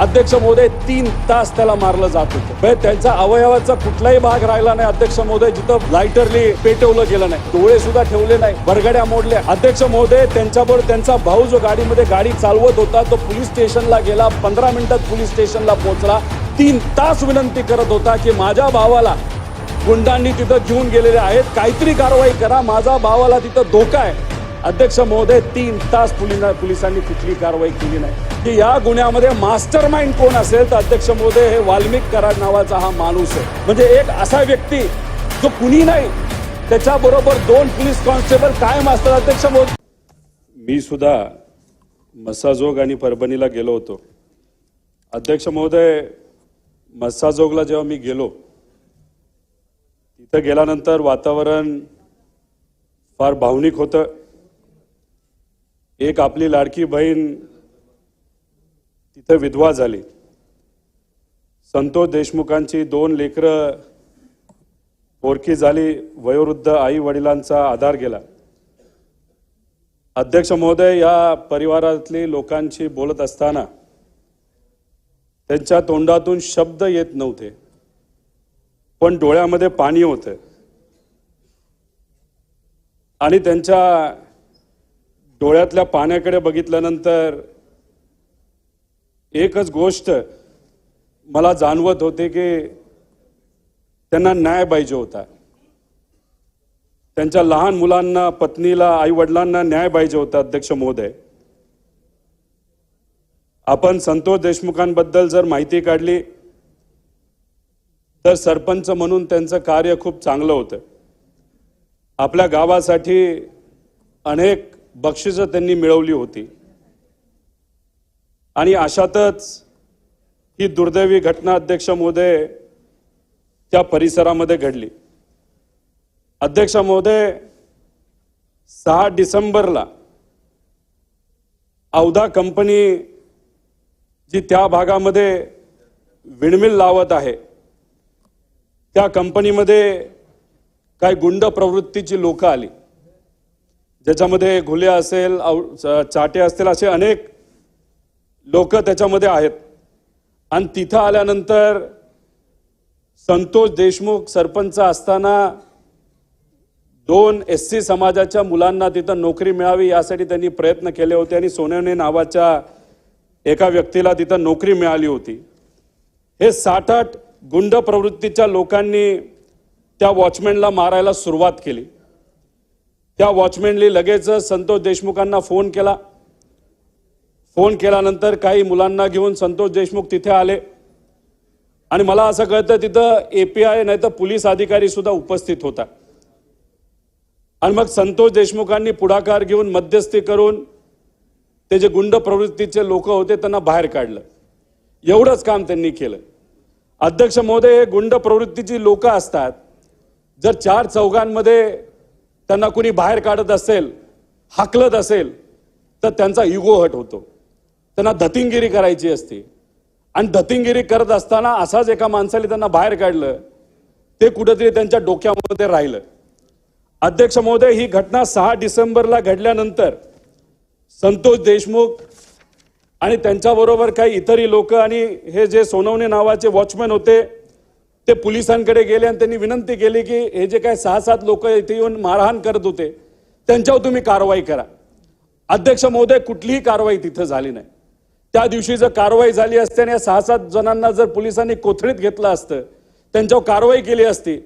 अध्यक्ष महोदय तीन तास त्याला मारलं जात होतं. म्हणजे त्यांचा अवयवाचा कुठलाही भाग राहिला नाही अध्यक्ष महोदय जिथं लायटरली पेटवलं गेलं नाही. डोळे सुद्धा ठेवले नाही बरगड्या मोडल्या. अध्यक्ष महोदय त्यांच्याबरोबर त्यांचा भाऊ जो गाडीमध्ये गाडी चालवत होता तो पोलीस स्टेशनला गेला. पंधरा मिनिटात पोलीस स्टेशनला पोहोचला. तीन तास विनंती करत होता की माझ्या भावाला गुंडांनी तिथं घेऊन गेलेले आहेत. काहीतरी कारवाई करा. माझा भावाला तिथं धोका आहे. अध्यक्ष महोदय तीन तास पोलिसांनी कुठली कारवाई केली नाही. की या गुन्ह्यामध्ये मास्टर माइंड कोण असेल तर अध्यक्ष महोदय हे वाल्मिक कराड नावाचा हा माणूस आहे. म्हणजे एक असा व्यक्ती जो कुणी नाही त्याच्याबरोबर दोन पोलीस कॉन्स्टेबल कायम असतात. अध्यक्ष महोदय मी सुद्धा मस्साजोग आणि परभणीला गेलो होतो. अध्यक्ष महोदय मस्साजोगला जेव्हा मी गेलो तिथं गेल्यानंतर वातावरण फार भावनिक होतं. एक आपली लाडकी बहीण तिथं विधवा झाली. संतोष देशमुखांची दोन लेकरं पोरकी झाली वयोवृद्ध आई वडिलांचा आधार गेला. अध्यक्ष महोदय या परिवारातली लोकांशी बोलत असताना त्यांच्या तोंडातून शब्द येत नव्हते. पण डोळ्यामध्ये पाणी होतं. आणि त्यांच्या डोळ्यातल्या पाण्याकडे बघितल्यानंतर एकच गोष्ट मला जाणवत होते की त्यांना न्याय पाहिजे होता. त्यांच्या लहान मुलांना पत्नीला आई वडिलांना न्याय पाहिजे होता अध्यक्ष महोदय. आपण संतोष देशमुखांबद्दल जर माहिती काढली तर सरपंच म्हणून त्यांचं कार्य खूप चांगलं होतं. आपल्या गावासाठी अनेक बक्षिसं त्यांनी मिळवली होती. आणि अशातच ही दुर्दैवी घटना अध्यक्ष महोदय त्या परिसरामध्ये घडली. अध्यक्ष महोदय सहा डिसेंबरला औदा कंपनी जी त्या भागामध्ये विणमिल लावत आहे त्या कंपनीमध्ये काही गुंड प्रवृत्तीची लोक आली. ज्याच्यामध्ये घुले असेल औ- चाटे असतील असे अनेक लोक त्याच्यामध्ये आहेत. आणि तिथं आल्यानंतर संतोष देशमुख सरपंच असताना दोन एस सी समाजाच्या मुलांना तिथं नोकरी मिळावी यासाठी त्यांनी प्रयत्न केले होते आणि सोनवणे नावाच्या एका व्यक्तीला तिथं नोकरी मिळाली होती. हे साठ आठ गुंड प्रवृत्तीच्या लोकांनी त्या वॉचमॅनला मारायला सुरुवात केली. त्या वॉचमॅननी लगेच संतोष देशमुखांना फोन केला. फोन केल्यानंतर काही मुलांना घेऊन संतोष देशमुख तिथे आले. आणि मला असं कळतं तिथं ए पी आय नाही तर पोलीस अधिकारी सुद्धा उपस्थित होता. आणि मग संतोष देशमुखांनी पुढाकार घेऊन मध्यस्थी करून ते जे गुंड प्रवृत्तीचे लोक होते त्यांना बाहेर काढलं. एवढंच काम त्यांनी केलं. अध्यक्ष महोदय हे गुंड प्रवृत्तीची लोक असतात. जर चार चौघांमध्ये त्यांना कुणी बाहेर काढत असेल हाकलत असेल तर त्यांचा इगो हट होतो. त्यांना धतिंगिरी करायची असते. आणि धतिंगिरी करत असताना असाच एका माणसाने त्यांना बाहेर काढलं ते कुठंतरी त्यांच्या डोक्यामध्ये राहिलं. अध्यक्ष महोदय ही घटना सहा डिसेंबरला घडल्यानंतर संतोष देशमुख आणि त्यांच्याबरोबर काही इतरही लोक आणि हे जे सोनवणे नावाचे वॉचमॅन होते ते पोलिसांकडे गेले आणि त्यांनी विनंती केली की हे जे काही सहा सात लोक इथे येऊन मारहाण करत होते त्यांच्यावर तुम्ही कारवाई करा. अध्यक्ष महोदय कुठलीही कारवाई तिथं झाली नाही. त्या दिवशी जर कारवाई झाली असते आणि या सहा सात जणांना जर पोलिसांनी कोथळीत घेतलं असतं त्यांच्यावर कारवाई केली असती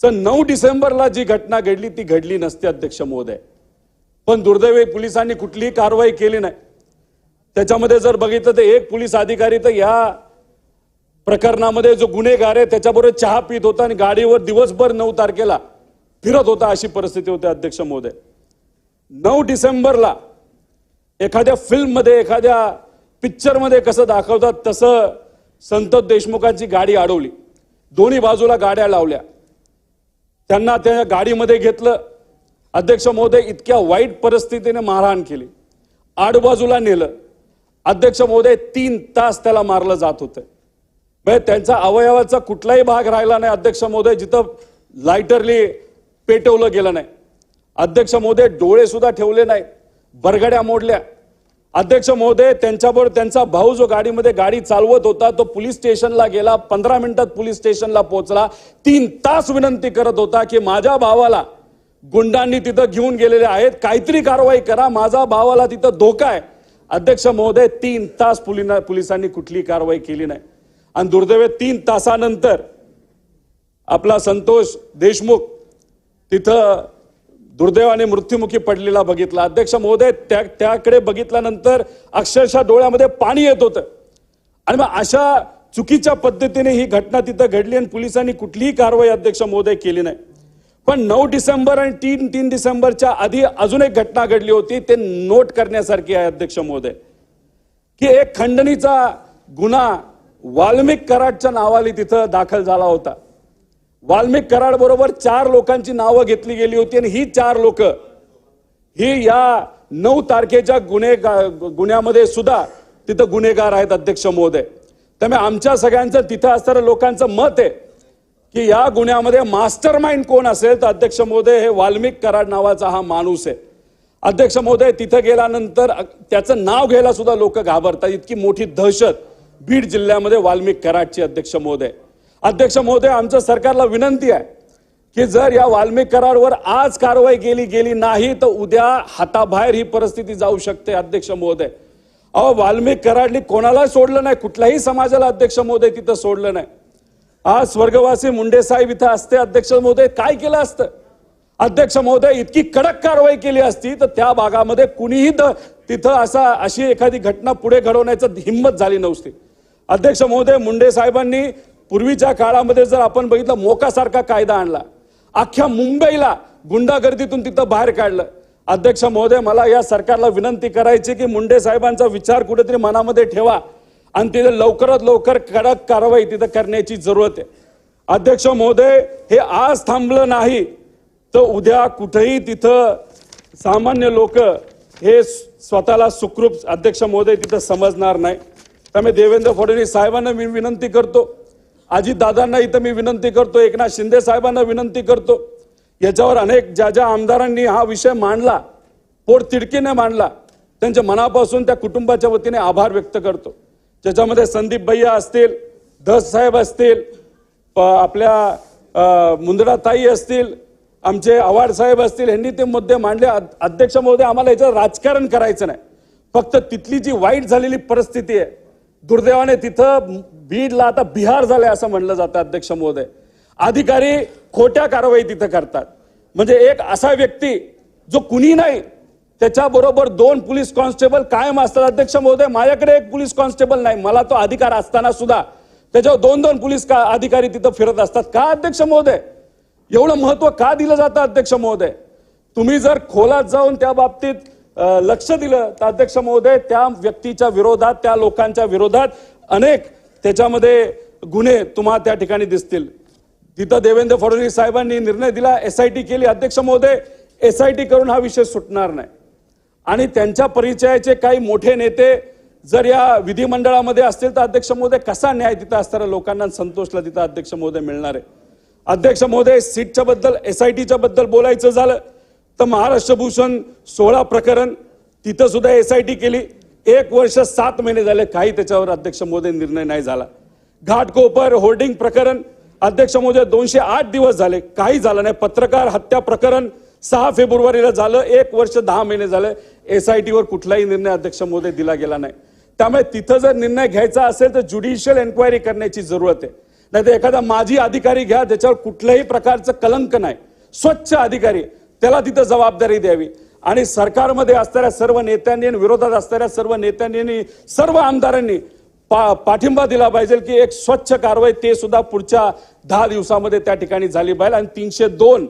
तर नऊ डिसेंबरला जी घटना घडली ती घडली नसते अध्यक्ष महोदय. पण दुर्दैवी पोलिसांनी कुठलीही कारवाई केली नाही. त्याच्यामध्ये जर बघितलं तर एक पोलीस अधिकारी तर या प्रकरणामध्ये जो गुन्हेगार आहे त्याच्याबरोबर चहा पित होता आणि गाडीवर दिवसभर नऊ तारखेला फिरत होता अशी परिस्थिती होती अध्यक्ष महोदय. नऊ डिसेंबरला एखाद्या फिल्ममध्ये एखाद्या पिक्चरमध्ये कसं दाखवतात तसं संत देशमुखांची गाडी अडवली. दोन्ही बाजूला गाड्या लावल्या. त्यांना त्या गाडीमध्ये घेतलं. अध्यक्ष महोदय इतक्या वाईट परिस्थितीने मारहाण केली. आडबाजूला नेलं. अध्यक्ष महोदय तीन तास त्याला मारलं जात होतं. म्हणजे त्यांचा अवयवाचा कुठलाही भाग राहिला नाही अध्यक्ष महोदय जिथं लायटरली पेटवलं गेलं नाही. अध्यक्ष महोदय डोळे सुद्धा ठेवले नाही बरगड्या मोडल्या. अध्यक्ष महोदय त्यांच्याबरोबर त्यांचा भाऊ जो गाडीमध्ये गाडी चालवत होता तो पोलीस स्टेशनला गेला पंधरा मिनिटात पोलीस स्टेशनला पोहोचला. तीन तास विनंती करत होता की माझ्या भावाला गुंडांनी तिथं घेऊन गेलेले आहेत काहीतरी कारवाई करा माझा भावाला तिथं धोका आहे. अध्यक्ष महोदय तीन तास पोलिना पोलिसांनी कुठली कारवाई केली नाही. आणि दुर्दैवे तीन तासानंतर आपला संतोष देशमुख तिथं दुर्दैवाने मृत्युमुखी पडलेला बघितला. अध्यक्ष महोदय त्या त्याकडे बघितल्यानंतर अक्षरशः डोळ्यामध्ये पाणी येत होतं. आणि मग अशा चुकीच्या पद्धतीने ही घटना तिथं घडली आणि पोलिसांनी कुठलीही कारवाई अध्यक्ष महोदय केली नाही. पण नऊ डिसेंबर आणि तीन तीन डिसेंबरच्या आधी अजून एक घटना घडली होती ते नोट करण्यासारखी आहे अध्यक्ष महोदय. की एक खंडणीचा गुन्हा वाल्मिक कराडच्या नावाने तिथं दाखल झाला होता. वाल्मिक कराड बरोबर चार लोकांची नावं घेतली गेली होती आणि ही चार लोक ही या नऊ तारखेच्या गुन्हे गुन्ह्यामध्ये सुद्धा तिथं गुन्हेगार आहेत अध्यक्ष महोदय. त्यामुळे आमच्या सगळ्यांचं तिथं असणाऱ्या लोकांचं मत आहे की या गुन्ह्यामध्ये मास्टर माइंड कोण असेल तर अध्यक्ष महोदय हे वाल्मिक कराड नावाचा हा माणूस आहे. अध्यक्ष महोदय तिथं गेल्यानंतर त्याचं नाव घ्यायला सुद्धा लोक घाबरतात. इतकी मोठी दहशत. बीड जिल्ह्यामध्ये वाल्मिक कराडची अध्यक्ष महोदय. अध्यक्ष महोदय आमच्या सरकारला विनंती आहे की जर या वाल्मिक कराडवर आज कारवाई केली गेली नाही तर उद्या हाताबाहेर ही परिस्थिती जाऊ शकते अध्यक्ष महोदय. अहो वाल्मिक कराडनी कोणाला सोडलं नाही कुठल्याही समाजाला अध्यक्ष महोदय तिथं सोडलं नाही. आज स्वर्गवासी मुंडे साहेब इथं असते अध्यक्ष महोदय काय केलं असतं? अध्यक्ष महोदय इतकी कडक कारवाई केली असती तर त्या भागामध्ये कुणीही तिथं असा अशी एखादी घटना पुढे घडवण्याचं हिंमत झाली नसती अध्यक्ष महोदय मुंडे साहेबांनी पूर्वीच्या काळामध्ये जर आपण बघितलं मोकासारखा कायदा आणला. अख्ख्या मुंबईला गुंडागर्दीतून तिथं बाहेर काढलं. अध्यक्ष महोदय मला या सरकारला विनंती करायची की मुंडे साहेबांचा विचार कुठेतरी मनामध्ये ठेवा. आणि तिथे लवकरात लवकर कडक कारवाई तिथं करण्याची जरूरत आहे. अध्यक्ष महोदय हे आज थांबलं नाही तर उद्या कुठेही तिथं सामान्य लोक हे स्वतःला सुखरूप अध्यक्ष महोदय तिथं समजणार नाही. त्यामुळे देवेंद्र फडणवीस साहेबांना मी विनंती करतो अजितदादांना इथं मी विनंती करतो एकनाथ शिंदे साहेबांना विनंती करतो याच्यावर अनेक ज्या ज्या आमदारांनी हा विषय मांडला पोटतिडकीने मांडला त्यांच्या मनापासून त्या कुटुंबाच्या वतीने आभार व्यक्त करतो ज्याच्यामध्ये संदीप भैया असतील धस साहेब असतील आपल्या मुंदडाताई असतील आमचे आव्हाड साहेब असतील यांनी ते मुद्दे मांडले अध्यक्ष महोदय आम्हाला याचं राजकारण करायचं नाही फक्त तिथली जी वाईट झालेली परिस्थिती आहे दुर्दैवाने तिथं बीडला आता बिहार झालंय असं म्हणलं जातं अध्यक्ष महोदय. अधिकारी खोट्या कारवाई तिथं करतात. म्हणजे एक असा व्यक्ती जो कुणी नाही त्याच्याबरोबर दोन पोलीस कॉन्स्टेबल कायम असतात. अध्यक्ष महोदय माझ्याकडे एक पोलीस कॉन्स्टेबल नाही मला तो अधिकार असताना सुद्धा त्याच्यावर दोन दोन पोलीस का अधिकारी तिथं फिरत असतात. का अध्यक्ष महोदय? एवढं महत्त्व का दिलं जातं अध्यक्ष महोदय? तुम्ही जर खोलात जाऊन त्या बाबतीत लक्ष दिलं. तर अध्यक्ष महोदय त्या व्यक्तीच्या विरोधात त्या लोकांच्या विरोधात अनेक त्याच्यामध्ये गुन्हे तुम्हाला त्या ठिकाणी दिसतील. तिथं देवेंद्र फडणवीस साहेबांनी निर्णय दिला एसआयटी केली. अध्यक्ष महोदय एसआयटी करून हा विषय सुटणार नाही. आणि त्यांच्या परिचयाचे काही मोठे नेते जर या विधिमंडळामध्ये असतील तर अध्यक्ष महोदय कसा न्याय तिथं असणाऱ्या लोकांना संतोषला तिथं अध्यक्ष महोदय मिळणार आहे. अध्यक्ष महोदय सीटच्या बद्दल एस आय टीच्या बद्दल बोलायचं झालं. तर महाराष्ट्र भूषण सोळा प्रकरण तिथं सुद्धा एस आय टी केली. एक वर्ष सात महिने झाले काही त्याच्यावर अध्यक्ष मोदी निर्णय नाही झाला. घाटकोपर होर्डिंग प्रकरण अध्यक्ष मोदी दोनशे आठ दिवस झाले काही झालं नाही. पत्रकार हत्या प्रकरण सहा फेब्रुवारीला झालं एक वर्ष दहा महिने झाले एस आय टीवर कुठलाही निर्णय अध्यक्ष महोदय दिला गेला नाही. त्यामुळे तिथं जर निर्णय घ्यायचा असेल तर ज्युडिशियल एन्क्वायरी करण्याची जरूरत आहे. नाही तर एखादा माजी अधिकारी घ्या त्याच्यावर कुठल्याही प्रकारचं कलंक नाही. स्वच्छ अधिकारी त्याला तिथं जबाबदारी द्यावी. आणि सरकारमध्ये असणाऱ्या सर्व नेत्यांनी आणि विरोधात असणाऱ्या सर्व नेत्यांनी सर्व आमदारांनी पा पाठिंबा दिला पाहिजे की एक स्वच्छ कारवाई ते सुद्धा पुढच्या दहा दिवसामध्ये त्या ठिकाणी झाली पाहिजे. आणि तीनशे दोन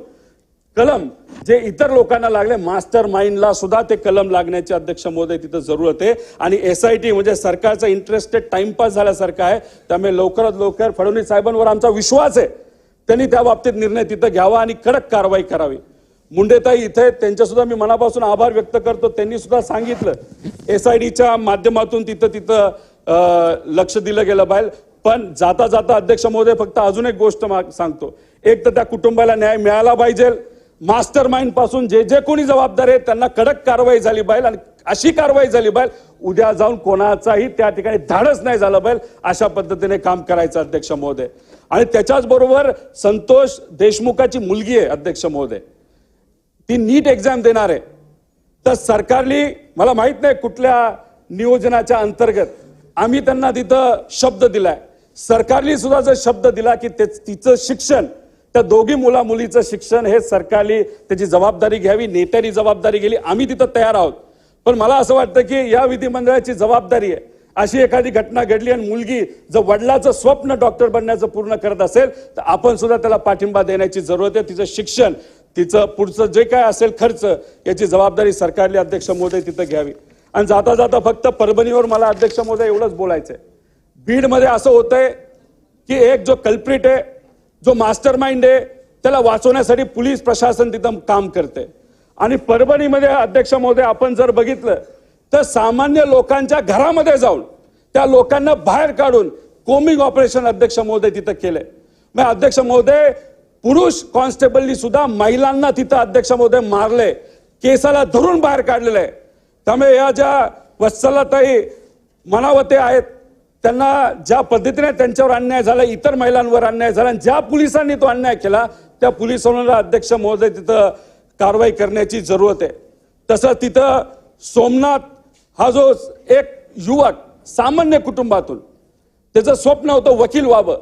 कलम जे इतर लोकांना लागले मास्टर माइंडला सुद्धा ते कलम लागण्याचे अध्यक्ष महोदय तिथं जरूरत आहे आणि एस आय टी म्हणजे सरकारचा इंटरेस्टेड टाइमपास झाल्यासारखं आहे. त्यामुळे लवकरात लवकर फडणवीस साहेबांवर आमचा विश्वास आहे. त्यांनी त्या बाबतीत निर्णय तिथं घ्यावा आणि कडक कारवाई करावी. मुंडेताई इथे आहेत, त्यांच्या सुद्धा मी मनापासून आभार व्यक्त करतो. त्यांनी सुद्धा सांगितलं. एस आय डीच्या माध्यमातून तिथं तिथं लक्ष दिलं गेलं बाहेर. पण जाता जाता अध्यक्ष महोदय फक्त अजून एक गोष्ट सांगतो. एक तर त्या कुटुंबाला न्याय मिळाला पाहिजे. मास्टर माइंडपासून जे जे कोणी जबाबदार आहेत त्यांना कडक कारवाई झाली पाहिजे आणि अशी कारवाई झाली पाहिजे. उद्या जाऊन कोणाचाही त्या ठिकाणी धाडच नाही झालं पाहिजे अशा पद्धतीने काम करायचं अध्यक्ष महोदय. आणि त्याच्याच बरोबर संतोष देशमुखाची मुलगी आहे अध्यक्ष महोदय. ती नीट एक्झाम देणार. आहे तर सरकारली मला माहीत नाही कुठल्या नियोजनाच्या अंतर्गत आम्ही त्यांना तिथं शब्द दिलाय. सरकारली सुद्धा जर शब्द दिला की ते तिचं शिक्षण त्या दोघी मुला मुलीचं शिक्षण हे सरकारली त्याची जबाबदारी घ्यावी नेत्यांनी जबाबदारी गेली आम्ही तिथं तयार आहोत. पण मला असं वाटतं की या विधिमंडळाची जबाबदारी आहे. अशी एखादी घटना घडली आणि मुलगी जर वडिलाचं स्वप्न डॉक्टर बनण्याचं पूर्ण करत असेल तर आपण सुद्धा त्याला पाठिंबा देण्याची जरूरत आहे. तिचं शिक्षण तिचं पुढचं जे काय असेल खर्च याची जबाबदारी सरकारली अध्यक्ष महोदय तिथं घ्यावी. आणि जाता जाता फक्त परभणीवर मला अध्यक्ष महोदय एवढंच बोलायचंय. बीडमध्ये असं होतंय की एक जो कल्प्रिट आहे जो मास्टर माइंड आहे त्याला वाचवण्यासाठी पोलीस प्रशासन तिथं काम करते आणि परभणीमध्ये अध्यक्ष महोदय आपण जर बघितलं तर सामान्य लोकांच्या घरामध्ये जाऊन त्या लोकांना बाहेर काढून कोमिंग ऑपरेशन अध्यक्ष महोदय तिथं केलंय. मग अध्यक्ष महोदय पुरुष कॉन्स्टेबलनी सुद्धा महिलांना तिथं अध्यक्ष महोदय मारले. केसाला धरून बाहेर काढलेलं आहे. त्यामुळे या ज्या वत्सलताई मनावते आहेत त्यांना ज्या पद्धतीने त्यांच्यावर अन्याय झाला इतर महिलांवर अन्याय झाला आणि ज्या पोलिसांनी तो अन्याय केला त्या पोलिसांना अध्यक्ष महोदय तिथं कारवाई करण्याची जरूरत आहे. तसं तिथं सोमनाथ हा जो एक युवक सामान्य कुटुंबातून त्याचं स्वप्न होतं वकील व्हावं.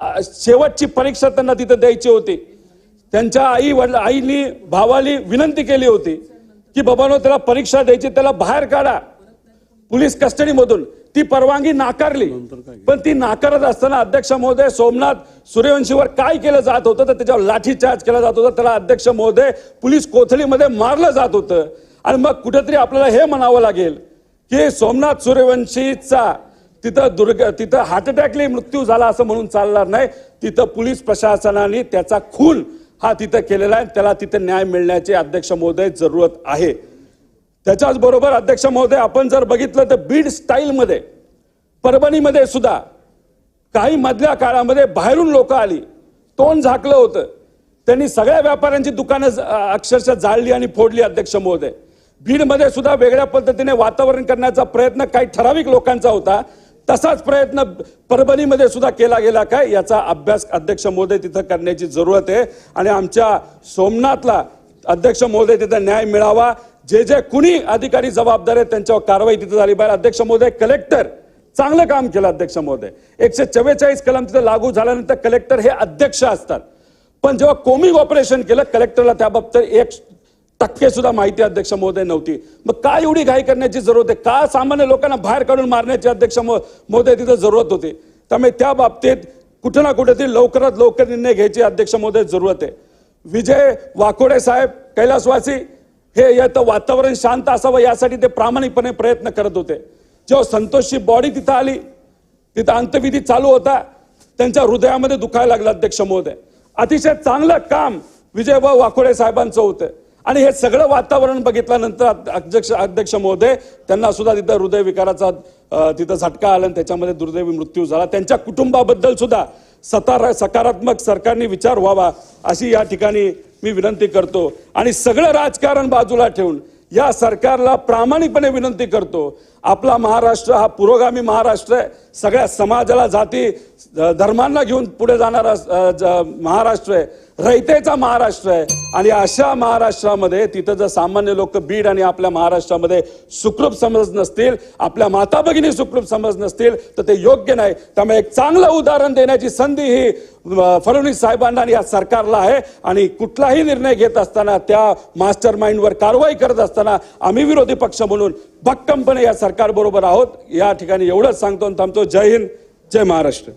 शेवटची परीक्षा त्यांना तिथं द्यायची होती. त्यांच्या आई वडील आईनी भावाली विनंती केली होती की बाबानो त्याला परीक्षा द्यायची त्याला बाहेर काढा. पोलीस कस्टडीमधून. ती परवानगी नाकारली. पण ती नाकारत असताना अध्यक्ष महोदय सोमनाथ सूर्यवंशीवर काय केलं जात होतं तर त्याच्यावर लाठीचार्ज केला जात होता. त्याला अध्यक्ष महोदय पोलीस कोथळीमध्ये मारलं जात होतं. आणि मग कुठेतरी आपल्याला हे म्हणावं लागेल की सोमनाथ सूर्यवंशीचा तिथं दुर्ग तिथं हार्ट अटॅकने मृत्यू झाला असं म्हणून चालणार नाही. तिथं पोलीस प्रशासनाने त्याचा खून हा तिथं केलेला आहे त्याला तिथं न्याय मिळण्याची अध्यक्ष महोदय जरूरत आहे. त्याच्याच बरोबर अध्यक्ष महोदय आपण जर बघितलं तर बीड स्टाईलमध्ये परभणीमध्ये सुद्धा काही मधल्या काळामध्ये बाहेरून लोक आली. तोंड झाकलं होतं. त्यांनी सगळ्या व्यापाऱ्यांची दुकानं अक्षरशः जाळली आणि फोडली अध्यक्ष महोदय. बीडमध्ये सुद्धा वेगळ्या पद्धतीने वातावरण करण्याचा प्रयत्न काही ठराविक लोकांचा होता. तसाच प्रयत्न परभणीमध्ये सुद्धा केला गेला काय? याचा अभ्यास अध्यक्ष महोदय तिथं करण्याची जरूरत आहे. आणि आमच्या सोमनाथला अध्यक्ष महोदय तिथं न्याय मिळावा. जे जे कुणी अधिकारी जबाबदार आहेत त्यांच्यावर कारवाई तिथं झाली पाहिजे. अध्यक्ष महोदय कलेक्टर. चांगलं काम केलं अध्यक्ष महोदय. एकशे चव्वेचाळीस कलम तिथं लागू झाल्यानंतर कलेक्टर हे अध्यक्ष असतात. पण जेव्हा कोमिंग ऑपरेशन केलं कलेक्टरला त्याबाबत एक टक्के सुद्धा माहिती अध्यक्ष महोदय नव्हती. मग काय एवढी घाई करण्याची जरूरत आहे? का सामान्य लोकांना बाहेर काढून मारण्याची अध्यक्ष महोदय तिथं जरूरत होती? त्यामुळे त्या बाबतीत कुठं ना कुठेतरी लवकरात लवकर निर्णय घ्यायची अध्यक्ष महोदय जरूरत आहे. विजय वाकोडे साहेब कैलासवासी हे याचं वातावरण शांत असावं यासाठी ते प्रामाणिकपणे प्रयत्न करत होते. जेव्हा संतोषची बॉडी तिथं आली तिथं अंतविधी चालू होता त्यांच्या हृदयामध्ये दुखायला लागला अध्यक्ष महोदय. अतिशय चांगलं काम विजयभाऊ वाकोडे साहेबांचं होतं. आणि हे सगळं वातावरण बघितल्यानंतर अध्यक्ष अध्यक्ष महोदय त्यांना सुद्धा तिथं हृदयविकाराचा तिथं झटका आला आणि त्याच्यामध्ये दुर्दैवी मृत्यू झाला. त्यांच्या कुटुंबाबद्दल सुद्धा सतार सकारात्मक सरकारने विचार व्हावा अशी या ठिकाणी मी विनंती करतो. आणि सगळं राजकारण बाजूला ठेवून या सरकारला प्रामाणिकपणे विनंती करतो. आपला महाराष्ट्र हा पुरोगामी महाराष्ट्र आहे. सगळ्या समाजाला जाती धर्मांना घेऊन पुढे जाणारा महाराष्ट्र आहे. रयतेचा महाराष्ट्र आहे. आणि अशा महाराष्ट्रामध्ये तिथं जर सामान्य लोक बीड आणि आपल्या महाराष्ट्रामध्ये सुखरूप समज नसतील आपल्या माता भगिनी सुखरूप समज नसतील तर ते योग्य नाही. त्यामुळे एक चांगलं उदाहरण देण्याची संधी ही फडणवीस साहेबांना आणि या सरकारला आहे. आणि कुठलाही निर्णय घेत असताना त्या मास्टर माइंडवर कारवाई करत असताना आम्ही विरोधी पक्ष म्हणून भक्कमपणे या सरकारबरोबर आहोत. या ठिकाणी एवढंच सांगतो आणि थांबतो. जय हिंद जय महाराष्ट्र.